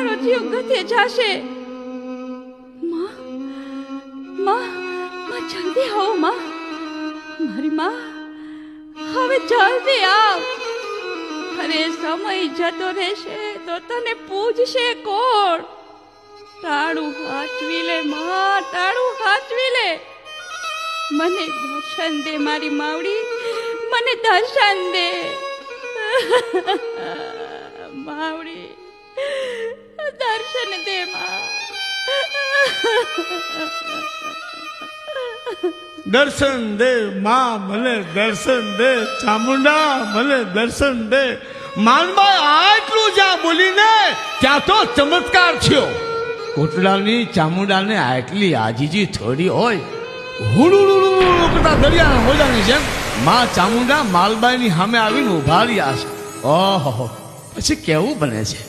મારો જીવ ગતે જાશે. માં માં માં, જલ્દી આવો, માં. મારી માં, હવે જલ્દી આવ. અરે સમય જતો રહેશે તો તને પૂજશે કોણ? તાળું હાચવી લે, માં, તાળું હાચવી લે. મને દર્શન દે, મારી માવડી. મને દર્શન દે. માવડી. દર્શન દે માં દર્શન દે માં મને દર્શન દે ચામુંડા મને દર્શન દે. માનભાઈ આટલું જ્યાં બોલીને ત્યાં તો ચમત્કાર થયો. કોટડાની ચામુંડાને આટલી આજીજી થોડી હોય. હુડુડુડુ કરતા દરિયાના મોજાની જેમ માં ચામુંડા માલબાઈની સામે આવીને ઊભા રહ્યા છે ઓહો પછી કેવું બને છે